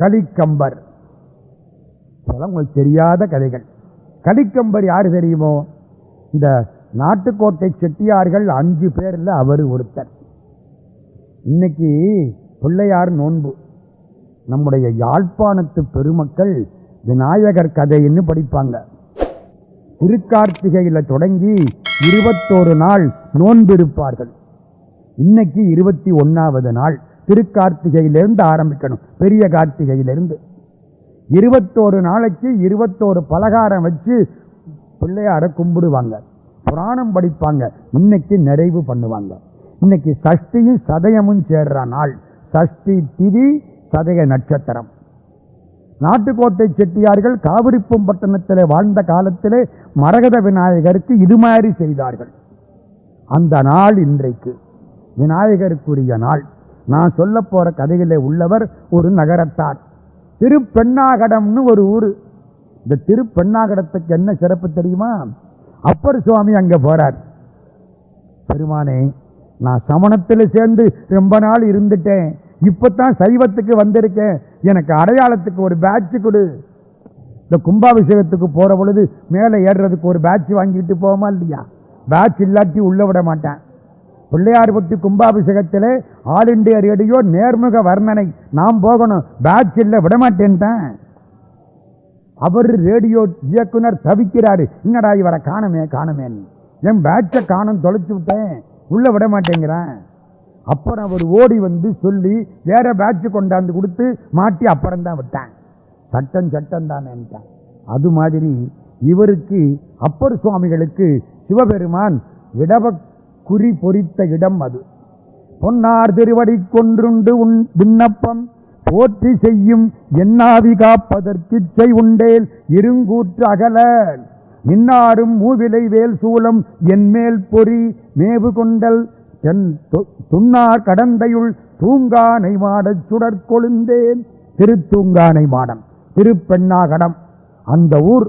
கலிக்கம்பர். இதெல்லாம் உங்களுக்கு தெரியாத கதைகள். கலிக்கம்பர் யார் தெரியுமோ? இந்த நாட்டுக்கோட்டை செட்டியார்கள் அஞ்சு பேர்ல அவர் ஒருத்தர். இன்னைக்கு பிள்ளையார் நோன்பு. நம்முடைய யாழ்ப்பாணத்து பெருமக்கள் விநாயகர் கதைன்னு படிப்பாங்க. திருக்கார்த்திகையில் தொடங்கி இருபத்தோரு நாள் நோன்பு இருப்பார்கள். இன்னைக்கு இருபத்தி ஒன்னாவது நாள். திருக்கார்த்திகையிலிருந்து ஆரம்பிக்கணும். பெரிய கார்த்திகையிலிருந்து. இருபத்தோரு நாளைக்கு இருபத்தோரு பலகாரம் வச்சு பிள்ளையாரை கும்பிடுவாங்க. புராணம் படிப்பாங்க. இன்னைக்கு நிறைவு பண்ணுவாங்க. இன்னைக்கு சஷ்டியும் சதயமும் சேர்ற நாள். சஷ்டி திதி சதய நட்சத்திரம். நாட்டுக்கோட்டை செட்டியார்கள் காவிரிப்பம்பட்டணத்திலே வாழ்ந்த காலத்திலே மரகத விநாயகருக்கு இது மாதிரி செய்தார்கள். அந்த நாள் இன்றைக்கு. விநாயகருக்குரிய நாள். நான் சொல்ல போகிற கதைகளில் உள்ளவர் ஒரு நகரத்தார். திருப்பெண்ணாகடம்னு ஒரு ஊர். இந்த திருப்பெண்ணாகடத்துக்கு என்ன சிறப்பு தெரியுமா? அப்பர் சுவாமி அங்கே போகிறார் பெருமானே நான் சமணத்தில் சேர்ந்து ரொம்ப நாள் இருந்துட்டேன். இப்பதான் சைவத்துக்கு வந்திருக்கேன். எனக்கு அடையாளத்துக்கு ஒரு பேட்ச் கொடு. இந்த கும்பாபிஷேகத்துக்கு போகிற பொழுது மேலே ஏறுறதுக்கு ஒரு பேட்ச் வாங்கிட்டு போமா இல்லையா? பேட்ச் இல்லாட்டி உள்ளே விட மாட்டேன். பிள்ளையார்பட்டி கும்பாபிஷேகத்திலே ஆல் இண்டியா ரேடியோ நேர்முக வர்ணனை. நாம் போகணும். பேட்ச் இல்லை விட அவர் ரேடியோ இயக்குனர் தவிக்கிறாரு. என்னடா இவரை காணமே காணமேன்னு என் பேட்சை காணும் தொலைச்சு விட்டேன். உள்ள விட மாட்டேங்கிறேன் அப்புறம் அவர் ஓடி வந்து சொல்லி வேற பேட்சு கொண்டாந்து கொடுத்து மாட்டி அப்புறம் தான் விட்டான். சட்டம் சட்டம் தான் அது மாதிரி இவருக்கு அப்பர் சுவாமிகளுக்கு சிவபெருமான் இடவ குறி பொறித்த இடம் அது. பொன்னார் திருவடி கொன்றுண்டு உன் விண்ணப்பம் போற்றி செய்யும் என்னாவி காப்பதற்கிச்சை உண்டேல் இருங்கூற்று அகல மின்னாரும் மூவிலை வேல் சூலம் என்மேல் பொறி மேவு கொண்டல். என் துன்னார் கடந்தையுள் தூங்கானை மாடச் சுடற்கொழுந்தேன். திருத்தூங்கானை மாடம் திருப்பெண்ணாகடம். அந்த ஊர்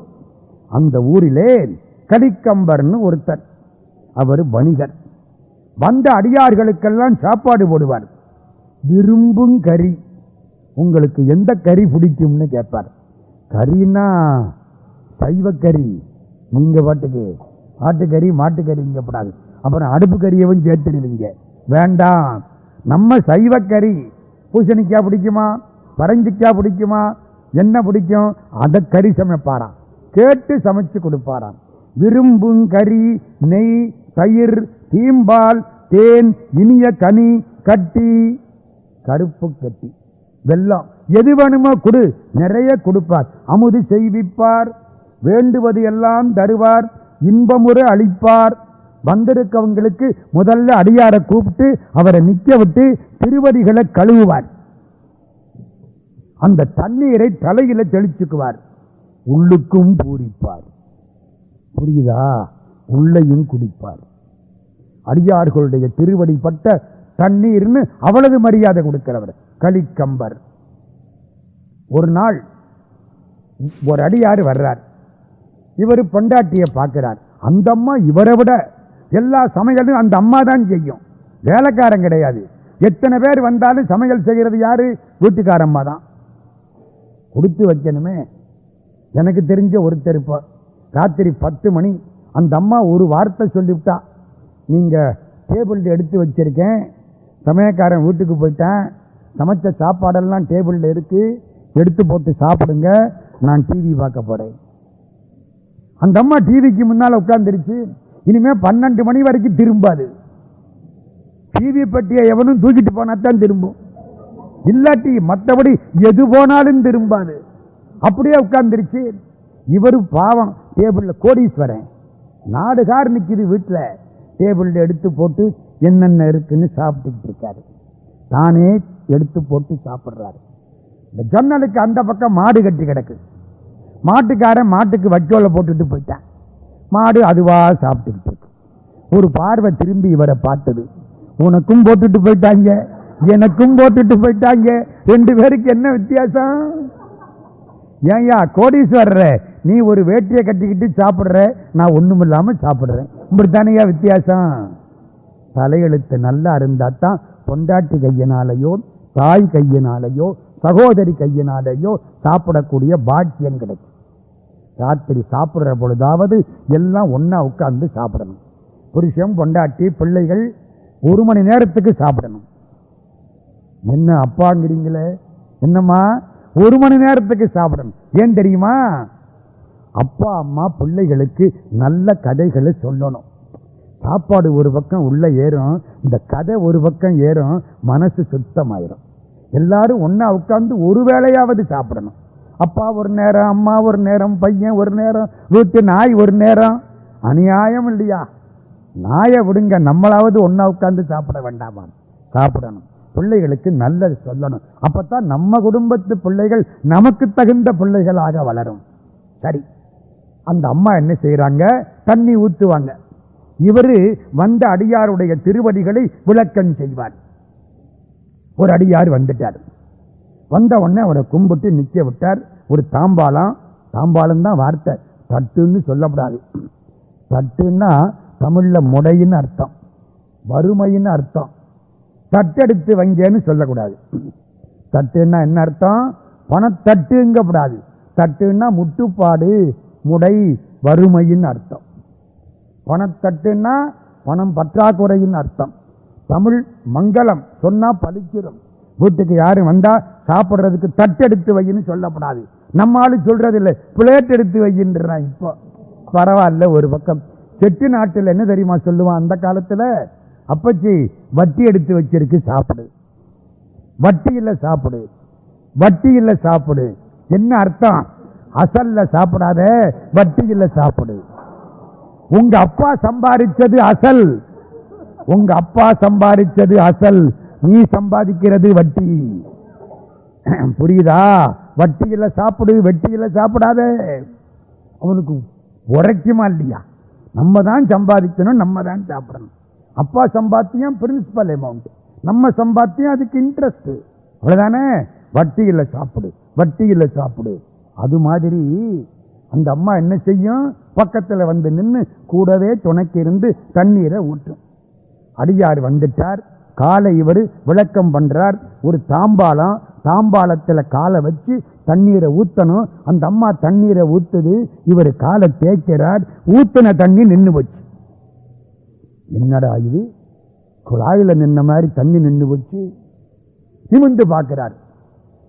அந்த ஊரிலே கலிக்கம்பர்னு ஒருத்தர். அவர் வணிகர். வந்த அடியார்களுக்கெல்லாம் சாப்பாடு போடுவார். விரும்பும் கறி. உங்களுக்கு எந்த கறி பிடிக்கும்னு கேட்பார். கறின்னா சைவக்கறி. நீங்கள் பாட்டுக்கு ஆட்டுக்கறி மாட்டுக்கறி இங்கே போடாது. அப்புறம் அடுப்பு கறியவும் சேர்த்துடுவீங்க. வேண்டாம். நம்ம சைவக்கறி. பூசணிக்காய் பிடிக்குமா? பரங்கிக்காய் பிடிக்குமா? என்ன பிடிக்கும்? அதை கறி சமைப்பாராம். கேட்டு சமைச்சு கொடுப்பாராம். விரும்பும் கறி நெய் தயிர் தீம்பால் தேன் இனிய கனி கட்டி கருப்பு கட்டி. வெள்ளம். எது வேணுமோ கொடு. நிறைய கொடுப்பார். அமுது செய்விப்பார். வேண்டுவது எல்லாம் தருவார். இன்பமுற அளிப்பார். வந்திருக்கவங்களுக்கு முதல்ல அடியாரை கூப்பிட்டு அவரை நிற்க விட்டு திருவடிகளை கழுவுவார். அந்த தண்ணீரை தலையில தெளிச்சுக்குவார். உள்ளுக்கும் பூரிப்பார். புரியுதா? உள்ளையும் குடிப்பார். அடியார்களுடைய திருவடிப்பட்ட தண்ணீர்னு அவ்வளவு மரியாதை கொடுக்கிறவர். களிக்கம்பர். ஒரு நாள் ஒரு அடியார் வர்றார். இவர் பொண்டாட்டியை பார்க்கிறார். அந்த அம்மா இவரை விட எல்லா சமையலும் அந்த அம்மா தான் செய்யும். வேலைக்காரன் கிடையாது. எத்தனை பேர் வந்தாலும் சமையல் செய்கிறது யாரு? வீட்டுக்காரம்மா தான். கொடுத்து வைக்கணுமே. எனக்கு தெரிஞ்ச ஒருத்தர் இப்போ ராத்திரி பத்து மணி அந்த அம்மா ஒரு வார்த்தை சொல்லிவிட்டா. நீங்கள் டேபிள் எடுத்து வச்சிருக்கேன். சமயக்காரன் வீட்டுக்கு போயிட்டேன். சமைச்ச சாப்பாடெல்லாம் டேபிளில் இருக்குது எடுத்து போட்டு சாப்பிடுங்க. நான் டிவி பார்க்க போகிறேன் அந்த அம்மா டிவிக்கு முன்னால் உட்காந்துருச்சு இனிமேல் பன்னெண்டு மணி வரைக்கும் திரும்பாது. டிவி பட்டியை எவனும் தூக்கிட்டு போனா தான் திரும்பும். இல்லாட்டி மற்றபடி எது போனாலும் திரும்பாது. அப்படியே உட்காந்துருச்சு இவர் பாவம் டேபிளில் கோடீஸ்வரன். நாடு கார் வீட்டில் டேபிள் எடுத்து போட்டு என்னென்ன இருக்குன்னு சாப்பிட்டுக்கிட்டு இருக்காரு. தானே எடுத்து போட்டு சாப்பிட்றாரு. இந்த ஜன்னலுக்கு அந்த பக்கம் மாடு கட்டி கிடக்கு. மாட்டுக்காரன் மாட்டுக்கு வச்சோலை போட்டுட்டு போயிட்டான். மாடு அதுவாக சாப்பிட்டுக்கிட்டு இருக்கு. ஒரு பார்வை திரும்பி இவரை பார்த்தது. உனக்கும் போட்டுட்டு போயிட்டாங்க எனக்கும் போட்டுட்டு போயிட்டாங்க. ரெண்டு பேருக்கு என்ன வித்தியாசம்? ஏன்யா கோடீஸ்வரர் நீ ஒரு வேட்டியை கட்டிக்கிட்டு சாப்பிட்ற நான் ஒன்றும் இல்லாமல் சாப்பிட்றேன். இப்படித்தானையா வித்தியாசம்? தலையெழுத்து நல்லா இருந்தால் தான் பொண்டாட்டி கையினாலேயோ தாய் கையினாலேயோ சகோதரி கையினாலேயோ சாப்பிடக்கூடிய பாக்கியம் கிடைக்கும். ராத்திரி சாப்பிட்ற பொழுதாவது எல்லாம் ஒன்றா உட்கார்ந்து சாப்பிடணும். புருஷன் பொண்டாட்டி பிள்ளைகள் ஒரு மணி நேரத்துக்கு சாப்பிடணும். என்ன அப்பாங்கிறீங்களே? என்னம்மா? ஒரு மணி நேரத்துக்கு சாப்பிடணும். ஏன் தெரியுமா? அப்பா அம்மா பிள்ளைகளுக்கு நல்ல கதைகளை சொல்லணும். சாப்பாடு ஒரு பக்கம் உள்ளே ஏறும் இந்த கதை ஒரு பக்கம் ஏறும் மனசு சுத்தமாயிரும். எல்லாரும் ஒன்றா உட்காந்து ஒரு வேளையாவது சாப்பிடணும். அப்பா ஒரு நேரம் அம்மா ஒரு நேரம் பையன் ஒரு நேரம் வீட்டு நாய் ஒரு நேரம். அநியாயம் இல்லையா? நாயை விடுங்க நம்மளாவது ஒன்றா உட்காந்து சாப்பிட வேண்டாமா? சாப்பிடணும். பிள்ளைகளுக்கு நல்லது சொல்லணும். அப்போ தான் நம்ம குடும்பத்து பிள்ளைகள் நமக்கு தகுந்த பிள்ளைகளாக வளரும். சரி. அந்த அம்மா என்ன செய்கிறாங்க தண்ணி ஊற்றுவாங்க இவர் வந்த அடியாருடைய திருவடிகளை விளக்கம் செய்வார். ஒரு அடியார் வந்துட்டார். வந்த உடனே அவரை கும்பிட்டு நிற்க விட்டார். ஒரு தாம்பாளம் தாம்பாளம் தான் வார்த்தை. தட்டுன்னு சொல்லக்கூடாது தட்டுன்னா தமிழில் முடைன்னு அர்த்தம். வறுமைன்னு அர்த்தம். தட்டெடுத்து வைங்கன்னு சொல்லக்கூடாது. தட்டுன்னா என்ன அர்த்தம்? பணத்தட்டுங்கப்படாது. தட்டுன்னா முட்டுப்பாடு. முடை வறுமையின் அர்த்தம். பணத்தட்டுன்னா பணம் பற்றாக்குறையின் அர்த்தம். தமிழ் மங்களம் சொன்னால் பளிச்சிடும் வீட்டுக்கு யாரும் வந்தால் சாப்பிட்றதுக்கு தட்டு எடுத்து வையின்னு சொல்லப்படாது. நம்ம ஆளு இல்லை பிளேட் எடுத்து வையின்றான் இப்போ. பரவாயில்ல ஒரு பக்கம். செட்டு நாட்டில் என்ன தெரியுமா சொல்லுவான் அந்த காலத்தில்? அப்பச்சி வட்டி எடுத்து வச்சிருக்கு சாப்பிடு. வட்டி இல்லை சாப்பிடு. வட்டி இல்லை சாப்பிடு. என்ன அர்த்தம்? அசல்ல சாப்பிடாத வட்டியில் சாப்பிடு. உங்க அப்பா சம்பாதிச்சது அசல். உங்க அப்பா சம்பாதிச்சது அசல். நீ சம்பாதிக்கிறது வட்டி. புரியுதா? வட்டியில் சாப்பிடு வெட்டியில் சாப்பிடாத. அவனுக்கு உரைக்குமா இல்லையா? நம்ம தான் சம்பாதிக்கணும் நம்ம தான் சாப்பிடணும். அப்பா சம்பாத்தியம் பிரின்சிபல் அமௌண்ட் நம்ம சம்பாத்தியம் அதுக்கு இன்ட்ரெஸ்ட் அவ்வளோதானே வட்டியில் சாப்பிடு வட்டியில் சாப்பிடு. அது மாதிரி அந்த அம்மா என்ன செய்யும்? பக்கத்தில் வந்து நின்று கூடவே துணைக்கு இருந்து தண்ணீரை ஊற்றும். அடியார் வந்துட்டார். காலை இவர் விளக்கம் பண்ணுறார் ஒரு தாம்பாளம் தாம்பாளத்தில் காலை வச்சு தண்ணீரை ஊற்றணும் அந்த அம்மா தண்ணீரை ஊற்றுது இவர் காலை தேய்க்கிறார். ஊற்றின தண்ணி நின்று போச்சு. என்னடா இது? குழாயில் நின்ன மாதிரி தண்ணி நின்று போச்சு. நிமிந்து பார்க்கிறார்.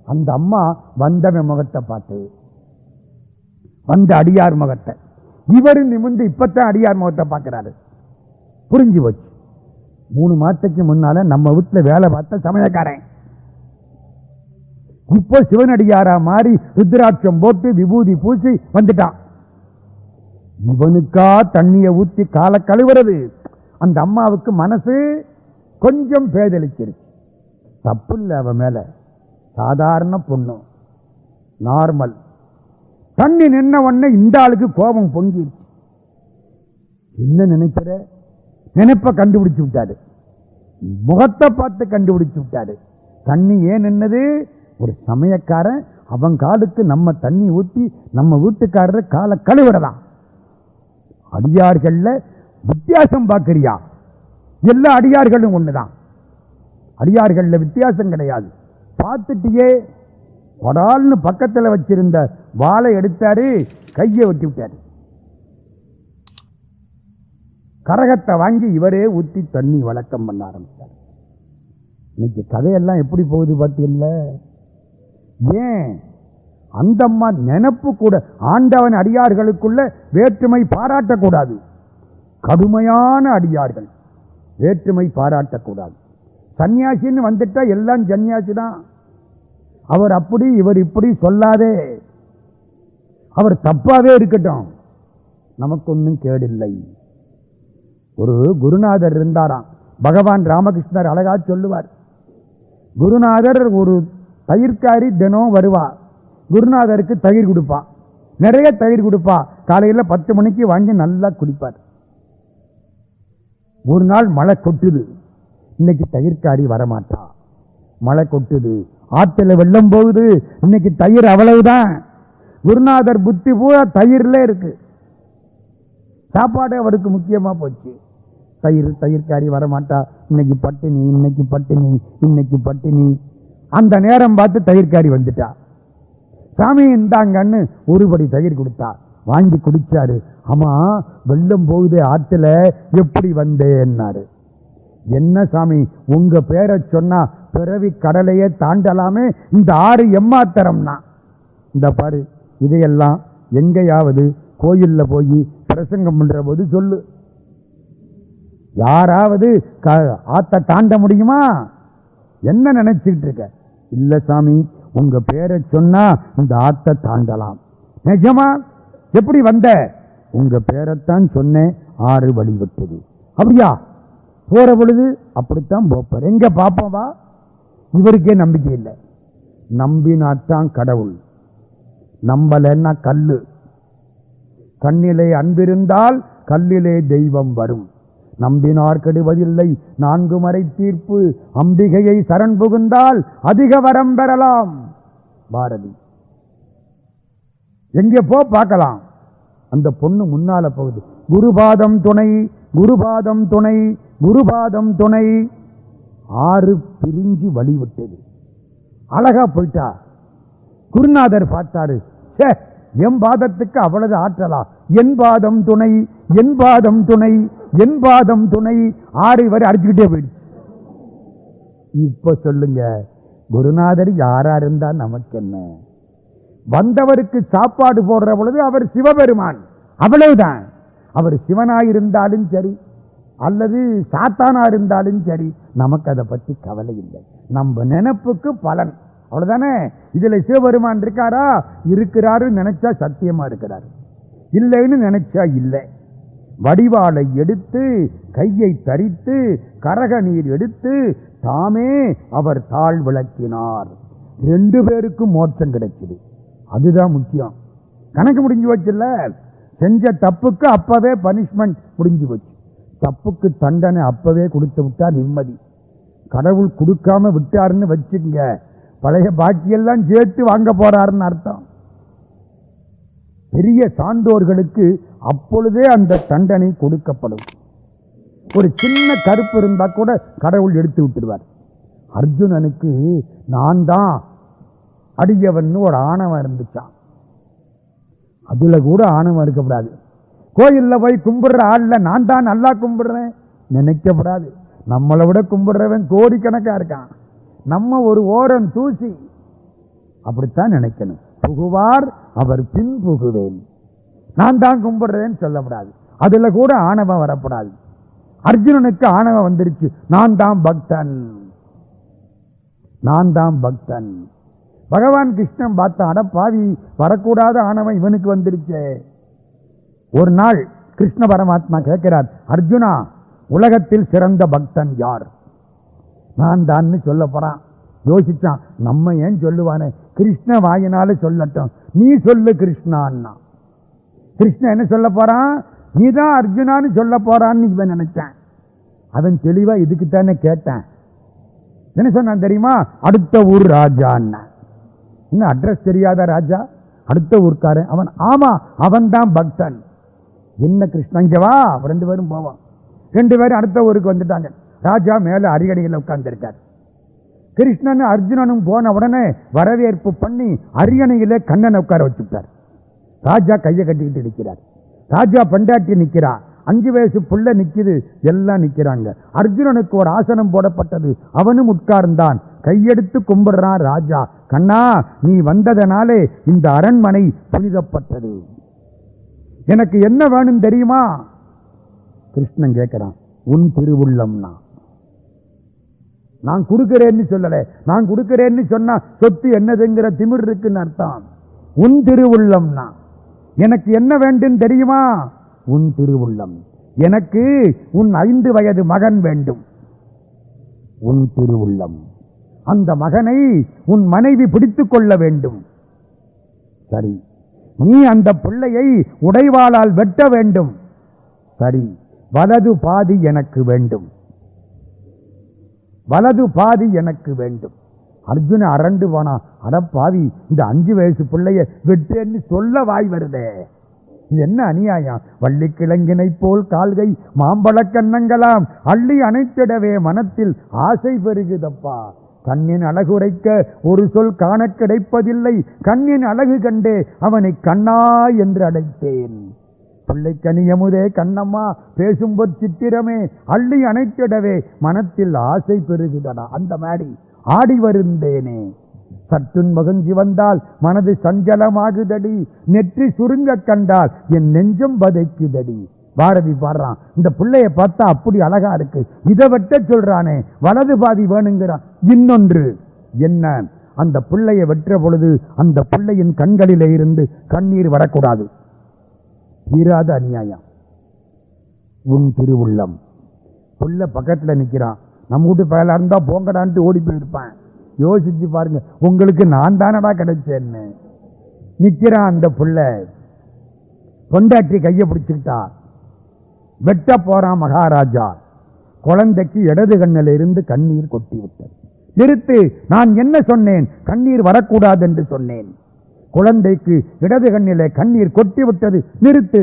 அந்த அம்மா வந்தவன் முகத்தை பார்த்து வந்த அடியார் முகத்தை. இவர் நிமிந்து இப்பத்தான் அடியார் முகத்தை பார்க்கிறாரு. புரிஞ்சு போச்சு. மூணு மாதத்துக்கு முன்னால நம்ம வீட்டில் வேலை பார்த்த சமயக்காரன். இப்போ சிவனடியாரா மாறி ருத்ராட்சம் போட்டு விபூதி பூசி வந்துட்டான். இவனுக்கா தண்ணியை ஊற்றி காலை கழுவுறது. அந்த அம்மாவுக்கு மனசு கொஞ்சம் பேதலிச்சிருச்சு தப்பு இல்லை அவன் மேலே. சாதாரண பொண்ணு. நார்மல் தண்ணி நின்ன உடனே இந்த ஆளுக்கு கோபம் பொங்கிடுச்சு என்ன நினைக்கிற? நினைப்பை கண்டுபிடிச்சு விட்டாரு. முகத்தை பார்த்து கண்டுபிடிச்சு விட்டாரு. தண்ணி ஏன் நின்னது? ஒரு சமயக்காரன் அவன் காலுக்கு நம்ம தண்ணி ஊற்றி நம்ம வீட்டுக்காரர் காலை கழுவிடலாம் அடியார்களில் வித்தியாசம் பார்க்கறியா? எல்லா அடியார்களும் ஒன்று தான் அடியார்களில் வித்தியாசம் கிடையாது. பார்த்துட்டியே. படால்னு பக்கத்தில் வச்சிருந்த வாளை எடுத்தாரு கையை வெட்டி விட்டாரு. கரகத்தை வாங்கி இவரே ஊற்றி தண்ணி வழக்கம் பண்ண ஆரம்பித்தார் இன்னைக்கு கதையெல்லாம் எப்படி போகுது பார்த்தீங்கள ஏன்? அந்த அம்மா நினப்பு கூட ஆண்டவன் அடியார்களுக்குள்ள வேற்றுமை பாராட்டக்கூடாது. கடுமையான அடியார்கள் வேற்றுமை பாராட்டக்கூடாது. சன்னியாசின்னு வந்துட்டா எல்லாம் சன்னியாசி தான். அவர் அப்படி இவர் இப்படி சொல்லாதே. அவர் தப்பாவே இருக்கட்டும். நமக்கு ஒன்றும் கேடில்லை. ஒரு குருநாதர் இருந்தாராம். பகவான் ராமகிருஷ்ணர் அழகா சொல்லுவார். குருநாதர் ஒரு தயிர்காரி தினம் வருவா குருநாதருக்கு தயிர் கொடுப்பா. நிறைய தயிர் கொடுப்பா. காலையில் பத்து மணிக்கு வாங்கி நல்லா குடிப்பார். ஒரு நாள் மழை கொட்டுது. இன்னைக்கு தயிர்காரி வரமாட்டா. மழை கொட்டுது. ஆற்றுல வெள்ளம் போகுது. இன்னைக்கு தயிர் அவ்வளவுதான். குருநாதர் புத்தி பூரா தயிரில் இருக்கு. சாப்பாடு அவருக்கு முக்கியமாக போச்சு. தயிர் தயிர்காரி வரமாட்டா. இன்னைக்கு பட்டினி இன்னைக்கு பட்டினி இன்னைக்கு பட்டினி. அந்த நேரம் பார்த்து தயிர்காரி வந்துட்டா. சாமி இந்தாங்கன்னு ஒருபடி தயிர் கொடுத்தா. வாங்கி குடிச்சாரு. ஆமா வெள்ளம் போகுது ஆற்றுல. எப்படி வந்தேன்னாரு. என்ன சாமி உங்க பேரை சொன்னா பிறவி கடலையே தாண்டலாமே? இந்த ஆறு எம்மாத்தரம்னா? இந்த பாரு இதையெல்லாம் எங்கேயாவது கோயிலில் போய் பிரசங்கம் பண்ணுற போது சொல்லு. யாராவது க- ஆத்த தாண்ட முடியுமா? என்ன நினைச்சுக்கிட்டு இருக்க? இல்லை சாமி உங்க பேரை சொன்னா இந்த ஆத்த தாண்டலாம். நிஜமா? எப்படி வந்த? உங்க பேரைத்தான் சொன்னேன் ஆறு வழிபட்டது அப்படியா? போற பொழுது அப்படித்தான் போப்பார். எங்கே பாப்போம் இவருக்கே நம்பிக்கை இல்லை. நம்பினாத்தான் கடவுள். நம்பலைன்னா கல் கண்ணிலே அன்பிருந்தால் கல்லிலே தெய்வம் வரும். நம்பினார் கெடுவதில்லை. நான்கு மறை தீர்ப்பு. அம்பிகையை சரண் புகுந்தால் அதிக வரம் பெறலாம். பாரதி. எங்கே போ பார்க்கலாம். அந்த பொண்ணு முன்னால போகுது. குருபாதம் துணை குருபாதம் துணை குருபாதம் துணை. ஆறு பிரிஞ்சு வழி விட்டது அழகா போயிட்டா. குருநாதர் பார்த்தாரு ச்சே என் பாதத்துக்கு அவ்வளவு ஆற்றலா? என் பாதம் துணை என் பாதம் துணை என் பாதம் துணை. ஆறு வரை அடிச்சுக்கிட்டே போயிடுச்சு. இப்ப சொல்லுங்க குருநாதர் யாரா இருந்தா நமக்கு என்ன? வந்தவருக்கு சாப்பாடு போடுற பொழுது அவர் சிவபெருமான். அவ்வளவுதான். அவர் சிவனாயிருந்தாலும் சரி அல்லது சாத்தானா இருந்தாலும் சரி நமக்கு அதை பத்தி கவலை இல்லை. நம்ம நினப்புக்கு பலன். அவ்வளோதானே இதுல சிவபெருமான் இருக்காரா? இருக்கிறாரு நினைச்சா சத்தியமா இருக்கிறாரு. இல்லைன்னு நினைச்சா இல்லை. வடிவாளை எடுத்து கையை தரித்து கரக நீர் எடுத்து தாமே அவர் தாழ் விளக்கினார். ரெண்டு பேருக்கும் மோட்சம் கிடைச்சது. அதுதான் முக்கியம். கணக்கு முடிஞ்சு வச்சுல்ல செஞ்ச தப்புக்கு அப்பவே பனிஷ்மெண்ட் முடிஞ்சு போச்சு. தப்புக்கு தண்டனை அப்பவே கொடுத்து விட்டா நிம்மதி. கடவுள் கொடுக்காம விட்டாருன்னு வச்சுக்கங்க. பழைய பாக்கியெல்லாம் சேர்த்து வாங்க போறாருன்னு அர்த்தம். பெரிய சான்றோர்களுக்கு அப்பொழுதே அந்த தண்டனை கொடுக்கப்படும். ஒரு சின்ன கருப்பு இருந்தா கூட கடவுள் எடுத்து விட்டுடுவார். அர்ஜுனனுக்கு நான் தான் அடியவன் ஒரு ஆணவம் இருந்துச்சான் அதுல கூட ஆணவம் இருக்கக்கூடாது. கோயிலில் போய் கும்பிடுற ஆள்ல நான் தான் நல்லா கும்பிடுறேன். நினைக்கப்படாது. நம்மளை விட கும்பிடுறவன் கோடிக்கணக்காக இருக்கான். நம்ம ஒரு ஓரம் தூசி. அப்படித்தான் நினைக்கணும். புகுவார் அவர் பின் புகுவேன். நான் தான் கும்பிடுறேன்னு சொல்லப்படாது. அதில் கூட ஆணவம் வரப்படாது. அர்ஜுனனுக்கு ஆணவம் வந்துருச்சு. நான் தான் பக்தன். நான் தான் பக்தன். பகவான் கிருஷ்ணன் பார்த்த அடப்பாவி பாவி வரக்கூடாத ஆணவம் இவனுக்கு வந்துருச்சே. ஒரு நாள் கிருஷ்ண பரமாத்மா கேட்கிறார் அர்ஜுனா உலகத்தில் சிறந்த பக்தன் யார்? நான் தான்னு சொல்ல போறான். யோசிச்சான் நம்ம ஏன் சொல்லுவானே? கிருஷ்ண வாயினால சொல்லட்டும். நீ சொல்லு கிருஷ்ணான்னா. கிருஷ்ணன் என்ன சொல்ல போறான்? நீ தான் அர்ஜுனான்னு சொல்ல போறான்னு இவன் நினைச்சான். அவன் தெளிவா இதுக்கு தானே என்ன சொன்னான் தெரியுமா? அடுத்த ஊர் ராஜான்னா. இன்னும் அட்ரஸ் தெரியாத ராஜா? அடுத்த ஊர்க்காரன்? அவன் ஆமா அவன் தான் பக்தன். என்ன கிருஷ்ணன் இங்க வா. ரெண்டு பேரும் போவோம். ரெண்டு பேரும் அடுத்த ஊருக்கு வந்துட்டாங்க. ராஜா மேலே அரியணையில் உட்கார்ந்துருக்கார். கிருஷ்ணன் அர்ஜுனனும் போன உடனே வரவேற்பு பண்ணி அரியணையிலே கண்ணனை உட்கார வச்சுட்டார். ராஜா கையை கட்டிக்கிட்டு நிற்கிறார். ராஜா பண்டாட்டி நிக்கிறா. அஞ்சு வயசு புள்ள நிற்கிது எல்லாம் நிற்கிறாங்க அர்ஜுனனுக்கு ஒரு ஆசனம் போடப்பட்டது. அவனும் உட்கார்ந்தான். கையெடுத்து கும்பிடுறான் ராஜா. கண்ணா நீ வந்ததனாலே இந்த அரண்மனை புனிதப்பட்டது. எனக்கு என்ன வேணும் தெரியுமா? கிருஷ்ணன் கேட்கிறான் உன் திருவுள்ளம்னா? நான் கொடுக்கிறேன்னு சொல்லலை. நான் கொடுக்கிறேன்னு சொன்னா சொத்து என்னதுங்கிற திமிர் இருக்குன்னு அர்த்தம். உன் திருவுள்ளம்னா? எனக்கு என்ன வேண்டும் தெரியுமா? உன் திருவுள்ளம். எனக்கு உன் ஐந்து வயது மகன் வேண்டும். உன் திருவுள்ளம். அந்த மகனை உன் மனைவி பிடித்துக் கொள்ள வேண்டும். சரி. நீ அந்த பிள்ளையை உடைவாளால் வெட்ட வேண்டும். சரி வலது பாதி எனக்கு வேண்டும். வலது பாதி எனக்கு வேண்டும். அர்ஜுன அரண்டு போனா அட பாவி இந்த அஞ்சு வயசு பிள்ளைய வெட்டேன்னு சொல்ல வாய் வருதே. இது என்ன அநியாயம்? வள்ளி கிழங்கினை போல் கால்கை மாம்பழக்கண்ணங்களாம் அள்ளி அணைத்திடவே மனத்தில் ஆசை பெருகுதப்பா. கண்ணின் அழகுரைக்க ஒரு சொல் காணக் கிடைப்பதில்லை. கண்ணின் அழகு கண்டே அவனை கண்ணா என்று அழைத்தேன். பிள்ளை கண்ணம்மா பேசும் சித்திரமே அள்ளி அணைத்திடவே மனத்தில் ஆசை பெருகுதடா அந்த மாதிரி ஆடி வருந்தேனே. சற்றுன் மகிழ்ச்சி வந்தால் மனது சஞ்சலமாகுதடி நெற்றி சுருங்க கண்டால் என் நெஞ்சம் பதைக்குதடி. பாரதி பாடுறான். இந்த பிள்ளைய பார்த்தா அப்படி அழகா இருக்கு. இதை வெட்ட சொல்றானே வலது பாதி வேணுங்கிறான். இன்னொன்று என்ன? அந்த பிள்ளைய வெற்ற பொழுது அந்த பிள்ளையின் கண்களிலே இருந்து கண்ணீர் வரக்கூடாது. தீராத அநியாயம். உன் திருவுள்ளம். புள்ள பக்கத்துல நிக்கிறான். நம்ம வீட்டு பயலாக இருந்தா போங்கடான்ட்டு ஓடி போயிருப்பான். யோசிச்சு பாருங்க உங்களுக்கு நான் தானடா கிடைச்சேன்னு. நிக்கிறான் அந்த புள்ள. பொண்டாட்டி கையை பிடிச்சுக்கிட்டா. வெட்ட போறான் மகாராஜா. குழந்தைக்கு இடது கண்ணில் இருந்து கண்ணீர் கொட்டி விட்டது நிறுத்து நான் என்ன சொன்னேன்? கண்ணீர் வரக்கூடாது என்று சொன்னேன். குழந்தைக்கு இடது கண்ணிலே கண்ணீர் கொட்டி விட்டது நிறுத்து.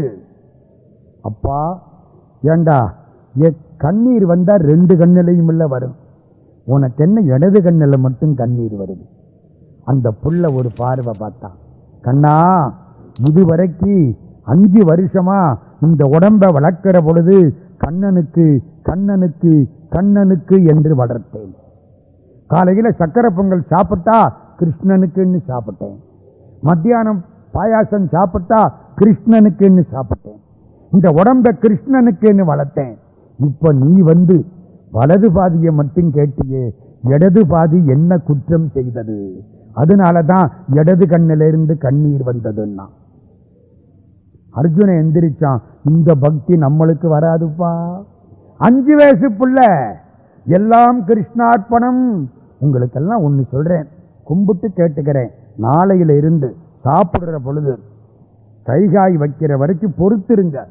அப்பா ஏண்டா எ கண்ணீர் வந்தால் ரெண்டு கண்ணிலையும் இல்லை வரும். உனக்கு என்ன இடது கண்ணில் மட்டும் கண்ணீர் வருது? அந்த புள்ள ஒரு பார்வை பார்த்தான். கண்ணா இதுவரைக்கு அஞ்சு வருஷமா இந்த உடம்ப வளர்க்கிற பொழுது கண்ணனுக்கு கண்ணனுக்கு கண்ணனுக்கு என்று வளர்த்தேன். காலையில் சக்கரை பொங்கல் சாப்பிட்டா கிருஷ்ணனுக்குன்னு சாப்பிட்டேன். மத்தியானம் பாயாசம் சாப்பிட்டா கிருஷ்ணனுக்குன்னு சாப்பிட்டேன். இந்த உடம்ப கிருஷ்ணனுக்குன்னு வளர்த்தேன். இப்போ நீ வந்து வலது பாதியை மட்டும் கேட்டியே இடது பாதி என்ன குற்றம் செய்தது? அதனால தான் இடது கண்ணிலிருந்து கண்ணீர் வந்ததுன்னா. அர்ஜுன எந்திரிச்சான். இந்த பக்தி நம்மளுக்கு வராதுப்பா. அஞ்சு வயசு புள்ள. எல்லாம் கிருஷ்ணார்ப்பணம். உங்களுக்கெல்லாம் ஒன்று சொல்கிறேன் கும்பிட்டு கேட்டுக்கிறேன். நாளையில இருந்து சாப்பிடுற பொழுது கைகாய் வைக்கிற வரைக்கும் பொறுத்துருங்க.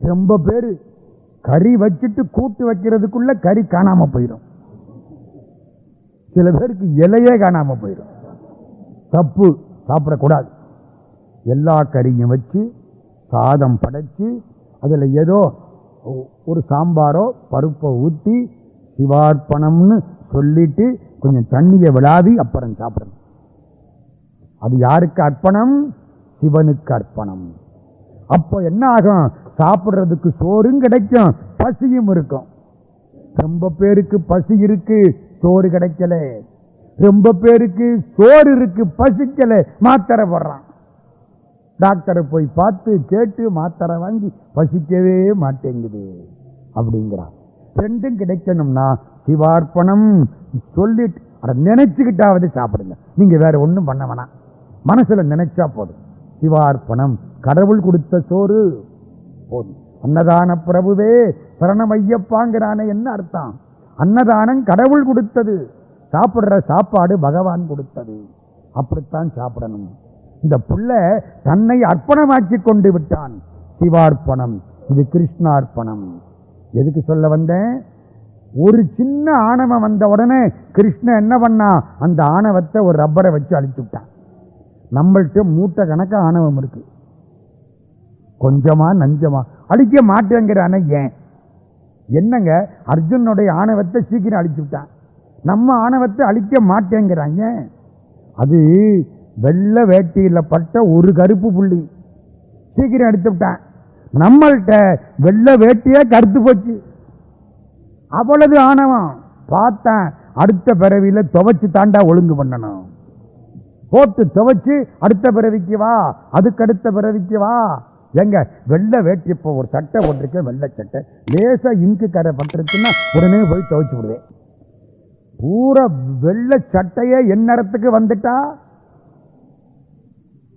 ரொம்ப பேர் கறி வச்சுட்டு கூட்டு வைக்கிறதுக்குள்ள கறி காணாம போயிடும். சில பேருக்கு இலையே காணாம போயிடும். தப்பு சாப்பிடக்கூடாது. எல்லா கறியும் வச்சு சாதம் படைச்சு அதில் ஏதோ ஒரு சாம்பாரோ பருப்பை ஊற்றி சிவார்ப்பணம்னு சொல்லிட்டு கொஞ்சம் தண்ணியை விழாவி அப்புறம் சாப்பிடணும். அது யாருக்கு அர்ப்பணம்? சிவனுக்கு அர்ப்பணம். அப்போ என்ன ஆகும்? சாப்பிட்றதுக்கு சோறும் கிடைக்கும் பசியும் இருக்கும். ரொம்ப பேருக்கு பசி இருக்கு சோறு கிடைக்கல. ரொம்ப பேருக்கு சோறு இருக்கு பசிக்கல. மாத்திரை போடுறான். டாக்டரை போய் பார்த்து கேட்டு மாத்திரை வாங்கி பசிக்கவே மாட்டேங்குது. அப்படிங்கிறான் ரெண்டும் கிடைக்கணும்னா சிவார்ப்பணம் சொல்லிட்டு அதை நினைச்சுக்கிட்டாவது சாப்பிடுங்க. நீங்கள் வேற ஒன்றும் பண்ண வேணாம். மனசில் நினைச்சா போதும். சிவார்ப்பணம் கடவுள் கொடுத்த சோறு. போதும். அன்னதான பிரபுவே சரணமையப்பாங்கிறானே என்ன அர்த்தம்? அன்னதானம் கடவுள் கொடுத்தது. சாப்பிட்ற சாப்பாடு பகவான் கொடுத்தது. அப்படித்தான் சாப்பிடணும். இந்த புள்ள தன்னை அர்ப்பணமாக்கி கொண்டு விட்டான். சிவார்ப்பணம். இது கிருஷ்ணார்ப்பணம். எதுக்கு சொல்ல வந்தேன்? ஒரு சின்ன ஆணவம் வந்த உடனே கிருஷ்ணன் என்ன பண்ணா? அந்த ஆணவத்தை ஒரு ரப்பரை வச்சு அழிச்சு விட்டான். நம்மள்ட்ட மூட்டை கணக்க ஆணவம் இருக்கு. கொஞ்சமா நஞ்சமா. அழிக்க மாட்டேங்கிறானே ஏன்? என்னங்க? அர்ஜுனுடைய ஆணவத்தை சீக்கிரம் அழிச்சு விட்டான். நம்ம ஆணவத்தை அழிக்க மாட்டேங்கிறாங்க அது வெள்ளை வேட்டியில் பட்ட ஒரு கருப்பு புள்ளி. சீக்கிரம் எடுத்து விட்டான். நம்மள்கிட்ட வெள்ளை வேட்டியே கருத்து போச்சு. அவ்வளவு ஆணவம். பார்த்தேன் அடுத்த பிறவியில் துவைச்சு தாண்டா ஒழுங்கு பண்ணணும். போட்டு துவைச்சு அடுத்த பிறவிக்கு வா அதுக்கு அடுத்த பிறவிக்கு வா. எங்க வெள்ளை வேட்டி இப்போ ஒரு சட்டை போட்டிருக்கேன் வெள்ளை சட்டை. லேசாக இங்கு கரை பட்டுருச்சுன்னா உடனே போய் துவைச்சு விடுவேன். பூரா வெள்ளை சட்டையே எந்நேரத்துக்கு வந்துட்டா?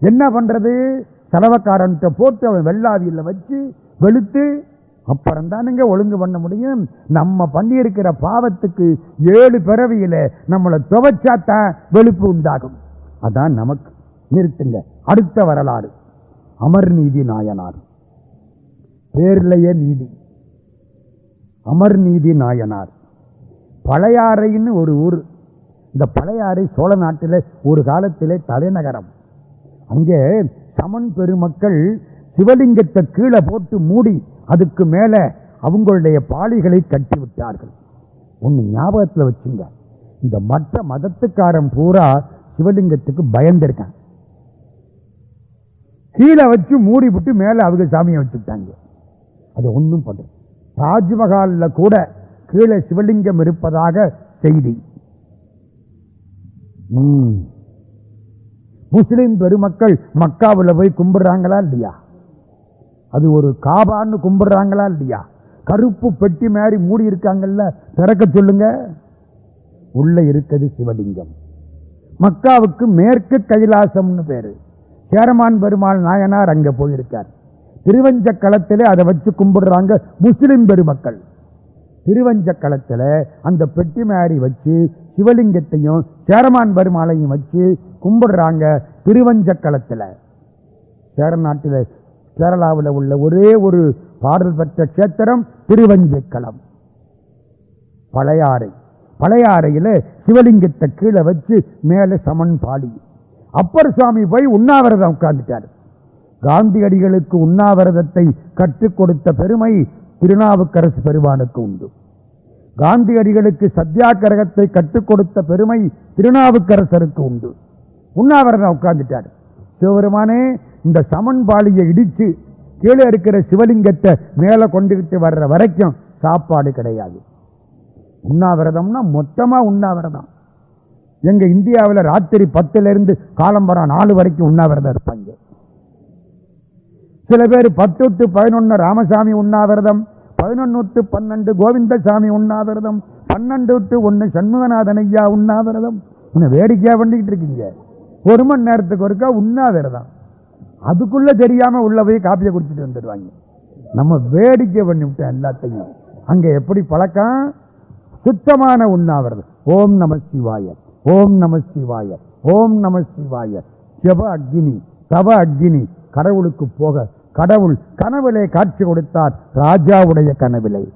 என்ன பண்ணுறது செலவக்காரன்ட்ட போட்டு அவன் வெள்ளாவியில் வச்சு வெளுத்து அப்புறம் தானுங்க ஒழுங்கு பண்ண முடியும். நம்ம பண்ணியிருக்கிற பாவத்துக்கு ஏழு பிறவியில் நம்மளை துவைச்சாத்தான் வெளுப்பு உண்டாகும். அதான் நமக்கு. நிறுத்துங்க. அடுத்த வரலாறு. அமர் நீதி நாயனார். பேர்லைய நீதி. அமர் நீதி நாயனார். பழையாறைன்னு ஒரு ஊர். இந்த பழையாறை சோழ நாட்டில் ஒரு காலத்திலே தலைநகரம். அங்கே சமன் பெருமக்கள் சிவலிங்கத்தை கீழே போட்டு மூடி அதுக்கு மேலே அவங்களுடைய பாலிகளை கட்டி விட்டார்கள் ஒன்று ஞாபகத்தில் வச்சுங்க. இந்த மற்ற மதத்துக்காரன் பூரா சிவலிங்கத்துக்கு பயந்திருக்கான். கீழே வச்சு மூடி விட்டு மேலே அவங்க சாமியை வச்சுட்டாங்க. அது ஒன்றும் பண்ணு தாஜ்மஹாலில் கூட கீழே சிவலிங்கம் இருப்பதாக செய்தி. ம். முஸ்லிம் பெருமக்கள் மக்காவில் போய் கும்பிடுறாங்களா இல்லையா? அது ஒரு காபான்னு கும்பிடுறாங்களா இல்லையா? கருப்பு பெட்டி மாதிரி மூடி இருக்காங்கல்ல திறக்க சொல்லுங்க. உள்ள இருக்குது சிவலிங்கம். மக்காவுக்கு மேற்கு கைலாசம்னு பேரு. சேரமான் பெருமாள் நாயனார் அங்கே போயிருக்கார். திருவஞ்ச களத்திலே அதை வச்சு கும்பிடுறாங்க முஸ்லிம் பெருமக்கள். திருவஞ்ச அந்த பெட்டி மாதிரி வச்சு சிவலிங்கத்தையும் சேரமான் பெருமாளையும் வச்சு கும்பிடுறாங்க திருவஞ்சக்களத்தில் சேர நாட்டில் கேரளாவில் உள்ள ஒரே ஒரு பாடல் பெற்ற கேத்திரம் திருவஞ்சைக்களம் பழையாறை. பழையாறையில் சிவலிங்கத்தை கீழே வச்சு மேலே சமன் பாடி அப்பர் சுவாமி போய் உண்ணாவிரதம் உட்கார்ந்துட்டார். காந்தியடிகளுக்கு உண்ணாவிரதத்தை கற்றுக் கொடுத்த பெருமை திருநாவுக்கரசு பெருமானுக்கு உண்டு. காந்தியடிகளுக்கு சத்தியாகிரகத்தை கற்றுக் கொடுத்த பெருமை திருநாவுக்கரசருக்கு உண்டு. உண்ணாவிரதம் உட்கார்ந்துட்டார். சிவபெருமானே இந்த சமன்பாளியை இடித்து கீழே இருக்கிற சிவலிங்கத்தை மேலே கொண்டுகிட்டு வர்ற வரைக்கும் சாப்பாடு கிடையாது. உண்ணாவிரதம்னா மொத்தமாக உண்ணாவிரதம். எங்கள் இந்தியாவில் ராத்திரி பத்துலேருந்து காலம்பரம் நாலு வரைக்கும் உண்ணாவிரதம் இருப்பாங்க. சில பேர் பத்து டு பதினொன்று ராமசாமி உண்ணாவிரதம் பதினொன்று டு பன்னெண்டு கோவிந்தசாமி உண்ணாவிரதம் பன்னெண்டு டு ஒன்று சண்முகநாதன் ஐயா உண்ணாவிரதம். இன்னும் வேடிக்கையாக பண்ணிக்கிட்டு இருக்கீங்க? ஒரு மணி நேரத்துக்கு ஒருக்கா உண்ணாவிரதம் அதுக்குள்ளே தெரியாமல் உள்ளே போய் காப்பியை குடிச்சிட்டு வந்துடுவாங்க. நம்ம வேடிக்கை பண்ணிவிட்டோம் எல்லாத்தையும். அங்கே எப்படி பழக்கம்? சுத்தமான உண்ணாவிரதம் ஓம் நம சிவாய. ஓம் நம சிவாய. ஓம் நம சிவாய. சிவ அக்னி தவ அக்னி. கடவுளுக்கு போக கடவுள் கனவிலே காட்சி கொடுத்தார். ராஜாவுடைய கனவிலே.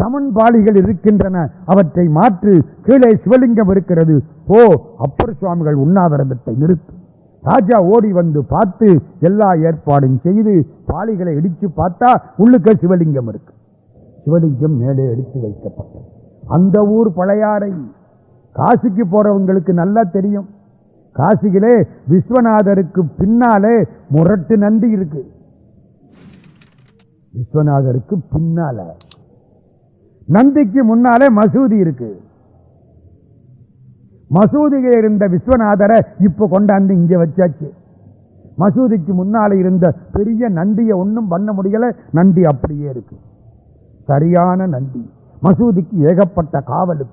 சமன்பாளிகள் இருக்கின்றன. அவற்றை மாற்று கீழே சிவலிங்கம் இருக்கிறது. ஓ அப்பர் சுவாமிகள் உண்ணாவிரதத்தை நிறுத்து. ராஜா ஓடி வந்து பார்த்து எல்லா ஏற்பாடும் செய்து பாளிகளை இடித்து பார்த்தா உள்ளுக்க சிவலிங்கம் இருக்கு. சிவலிங்கம் மேலே எடுத்து வைக்கப்பட்டது. அந்த ஊர் பழையாறை. காசிக்கு போறவங்களுக்கு நல்லா தெரியும். காசிகளே விஸ்வநாதருக்கு பின்னாலே முரட்டு நந்தி இருக்கு. விஸ்வநாதருக்கு பின்னால. நந்திக்கு முன்னாலே மசூதி இருக்கு. மசூதியில் இருந்த விஸ்வநாதரை இப்ப கொண்டாந்து இங்க வச்சாச்சு. மசூதிக்கு முன்னால இருந்த பெரிய நந்தியை ஒன்றும் பண்ண முடியல. நந்தி அப்படியே இருக்கு. சரியான நந்தி. மசூதிக்கு ஏகப்பட்ட காவல்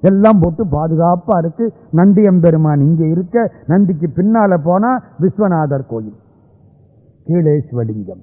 எல்லாம் போட்டு பாதுகாப்பா இருக்கு. நந்தி எம்பெருமான் இங்க இருக்க. நந்திக்கு பின்னால போனா விஸ்வநாதர் கோயில். கீழேஸ்வலிங்கம்